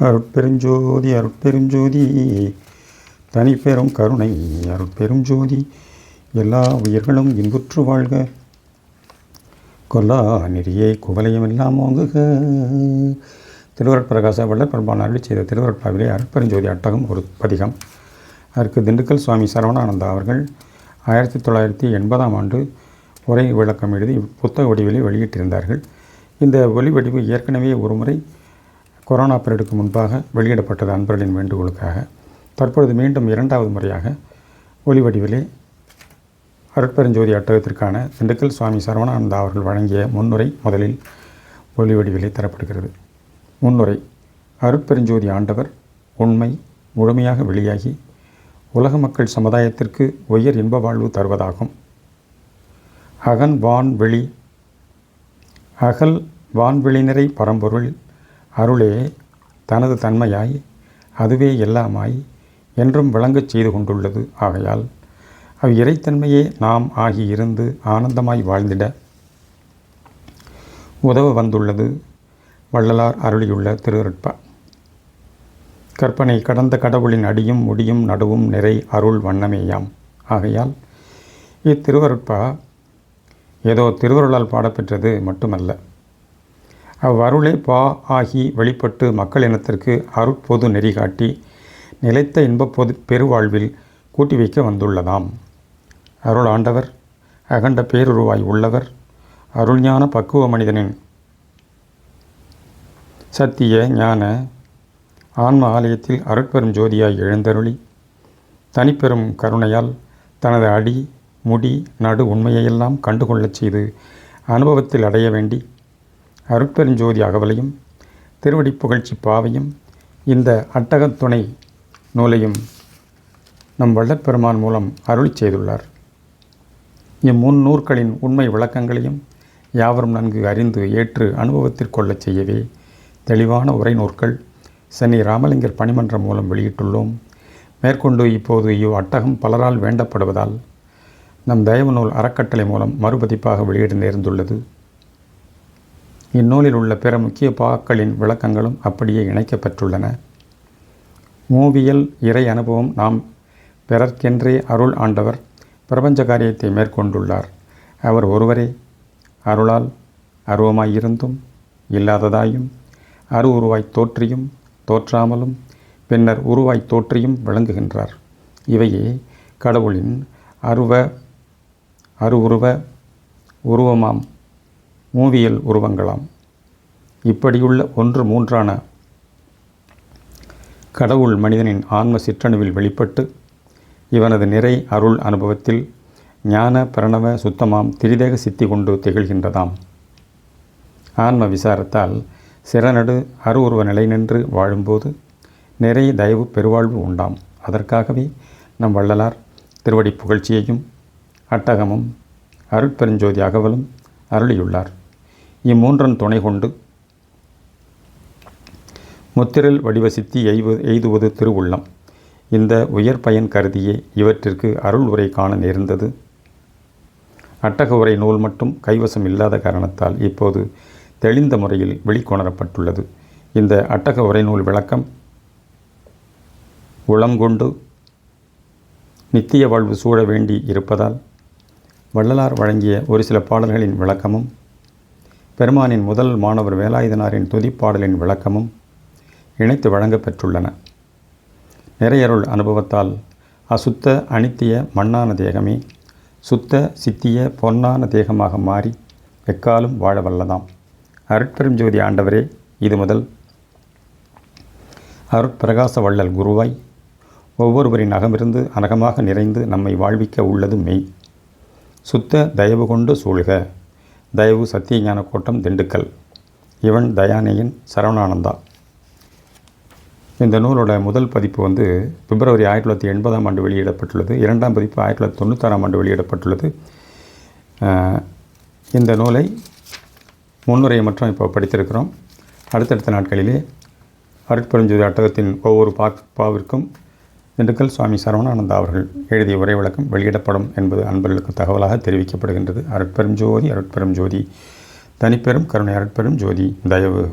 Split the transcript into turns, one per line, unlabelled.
அருட்பெருஞ்சோதி அருட்பெருஞ்சோதி தனிப்பெரும் கருணை அருட்பெருஞ்சோதி எல்லா உயிர்களும் இன்புற்று வாழ்க. கொல்லா நெறியே குவலயமெல்லாம் ஓங்குக. திருவருட்பிரகாச வள்ளல் பெருமான் அருளி செய்த திருவருட்பாவிலே அருட்பெருஞ்சோதி அட்டகம் ஒரு பதிகம். அதற்கு திண்டுக்கல் சுவாமி சரவணானந்தா அவர்கள் ஆயிரத்தி தொள்ளாயிரத்தி எண்பதாம் ஆண்டு உரை விளக்கம் எழுதி புத்தக வடிவிலே வெளியிட்டிருந்தார்கள். இந்த ஒலி வடிவு ஏற்கனவே ஒருமுறை கொரோனா பீரியடுக்கு முன்பாக வெளியிடப்பட்டது அன்பர்களின் வேண்டுகோளுக்காக தற்பொழுது மீண்டும் இரண்டாவது முறையாக ஒலிவடிவிலே அருட்பெருஞ்சோதி அட்டகத்திற்கான திண்டுக்கல் சுவாமி சரவணானந்தா அவர்கள் வழங்கிய முன்னுரை முதலில் ஒலிவடிவிலே தரப்படுகிறது. முன்னுரை அருட்பெருஞ்சோதி ஆண்டவர் உண்மை முழுமையாக வெளியாகி உலக மக்கள் சமுதாயத்திற்கு உயர் இன்ப வாழ்வு தருவதாகும். அகன் வான்வெளி அகல் வான்வெளிநிறை பரம்பொருள் அருளே தனது தன்மையாய் அதுவே எல்லாமாய் என்றும் விளங்கச் செய்து கொண்டுள்ளது ஆகையால் அவ் இறைத்தன்மையே நாம் ஆகி இருந்து ஆனந்தமாய் வாழ்ந்திட உதவ வந்துள்ளது வள்ளலார் அருளியுள்ள திருவருட்பா. கற்பனை கடந்த கடவுளின் அடியும் முடியும் நடுவும் நிறை அருள் வண்ணமேயாம். ஆகையால் இத்திருவருட்பா ஏதோ திருவருளால் பாடப்பெற்றது மட்டுமல்ல. அவ்வருளே பா ஆகி வெளிப்பட்டு மக்கள் இனத்திற்கு அருட்பொது நெறி காட்டி நிலைத்த இன்பப்பொது பெருவாழ்வில் கூட்டி வைக்க வந்துள்ளதாம். அருள் ஆண்டவர் அகண்ட பேருருவாய் உள்ளவர் அருள்ஞான பக்குவ மனிதனின் சத்திய ஞான ஆன்ம ஆலயத்தில் அருட்பெரும் ஜோதியாய் எழுந்தருளி தனிப்பெரும் கருணையால் தனது அடி முடி நடு உண்மையையெல்லாம் கண்டுகொள்ளச் செய்து அனுபவத்தில் அடைய வேண்டி அருட்பெருஞ்சோதி அகவலையும் திருவடி புகழ்ச்சி பாவையும் இந்த அட்டகத் துணை நூலையும் நம் வள்ளற்பெருமான் மூலம் அருளி செய்துள்ளார். இம்முன்னூற்களின் உண்மை விளக்கங்களையும் யாவரும் நன்கு அறிந்து ஏற்று அனுபவத்திற்கொள்ளச் செய்யவே தெளிவான உரை நூற்கள் சென்னை ராமலிங்கர் பணிமன்றம் மூலம் வெளியிட்டுள்ளோம். மேற்கொண்டு இப்போது இவ் அட்டகம் பலரால் வேண்டப்படுவதால் நம் தயவு நூல் அறக்கட்டளை மூலம் மறுபதிப்பாக வெளியிட நேர்ந்துள்ளது. இந்நூலில் உள்ள பிற முக்கிய பாக்களின் விளக்கங்களும் அப்படியே இணைக்கப்பட்டுள்ளன. மூவியல் இறை அனுபவம் நாம் பிறர்க்கென்றே அருள் ஆண்டவர் பிரபஞ்ச காரியத்தை மேற்கொண்டுள்ளார். அவர் ஒருவரே அருளால் அருவமாயிருந்தும் இல்லாததாயும் அரு உருவாய் தோற்றியும் தோற்றாமலும் பின்னர் உருவாய் தோற்றியும் விளங்குகின்றார். இவையே கடவுளின் அருவ அரு உருவ உருவமாம். மூவியல் உருவங்களாம். இப்படியுள்ள ஒன்று மூன்றான கடவுள் மனிதனின் ஆன்ம சிற்றணுவில் வெளிப்பட்டு இவனது நிறை அருள் அனுபவத்தில் ஞான பிரணவ சுத்தமாம் திரிதேக சித்தி கொண்டு திகழ்கின்றதாம். ஆன்ம விசாரத்தால் சிறநடு அரு உருவ நிலை நின்று வாழும்போது நிறை தயவு பெருவாழ்வு உண்டாம். அதற்காகவே நம் வள்ளலார் திருவடி புகழ்ச்சியையும் அட்டகமும் அருட்பெருஞ்சோதி அகவலும் அருளியுள்ளார். இம்மூன்றன் துணை கொண்டு முத்திரல் வடிவ சித்தி எய்வு எய்துவது திருவுள்ளம். இந்த உயர் பயன் கருதியே இவற்றிற்கு அருள் உரை காண நேர்ந்தது. அட்டக உரை நூல் மட்டும் கைவசம் இல்லாத காரணத்தால் இப்போது தெளிந்த முறையில் வெளிக்கொணரப்பட்டுள்ளது. இந்த அட்டக உரை நூல் விளக்கம் உளங்கொண்டு நித்திய வாழ்வு சூழ வேண்டி இருப்பதால் வள்ளலார் வழங்கிய ஒரு சில பாடல்களின் விளக்கமும் பெருமானின் முதல் மாணவர் வேலாயுதனாரின் துதிப்பாடலின் விளக்கமும் இணைத்து வழங்கப்பெற்றுள்ளன நிறையருள் அனுபவத்தால் அசுத்த அனித்திய மண்ணான தேகமே சுத்த சித்திய பொன்னான தேகமாக மாறி எக்காலும் வாழ வல்லதாம். அருட்பெரும் ஜோதி ஆண்டவரே இது முதல். அருட்பிரகாச வள்ளல் குருவாய் ஒவ்வொருவரின் அகமிருந்து அனகமாக நிறைந்து நம்மை வாழ்விக்க உள்ளது மெய். சுத்த தயவு கொண்டு சூழ்க. தயவு சத்தியஞான கோட்டம் திண்டுக்கல். இவன் தயானியின் சரவணானந்தா. இந்த நூலோட முதல் பதிப்பு வந்து பிப்ரவரி ஆயிரத்தி தொள்ளாயிரத்தி எண்பதாம் ஆண்டு வெளியிடப்பட்டுள்ளது. இரண்டாம் பதிப்பு ஆயிரத்தி தொள்ளாயிரத்தி தொண்ணூத்தாறாம் ஆண்டு வெளியிடப்பட்டுள்ளது. இந்த நூலை முன்னுரையை மட்டும் இப்போ படித்திருக்கிறோம். அடுத்தடுத்த நாட்களிலே அருட்பெருஞ்சுதி அட்டகத்தின் ஒவ்வொரு பா பாவிற்கும் திண்டுக்கல் சுவாமி சரவணானந்தா அவர்கள் எழுதிய உரை விளக்கம் வெளியிடப்படும் என்பது அன்பர்களுக்கு தகவலாக தெரிவிக்கப்படுகின்றது. அருட்பெரும் ஜோதி அருட்பெரும் ஜோதி. தனிப்பெரும் கருணை அருட்பெரும் ஜோதி. தயவு.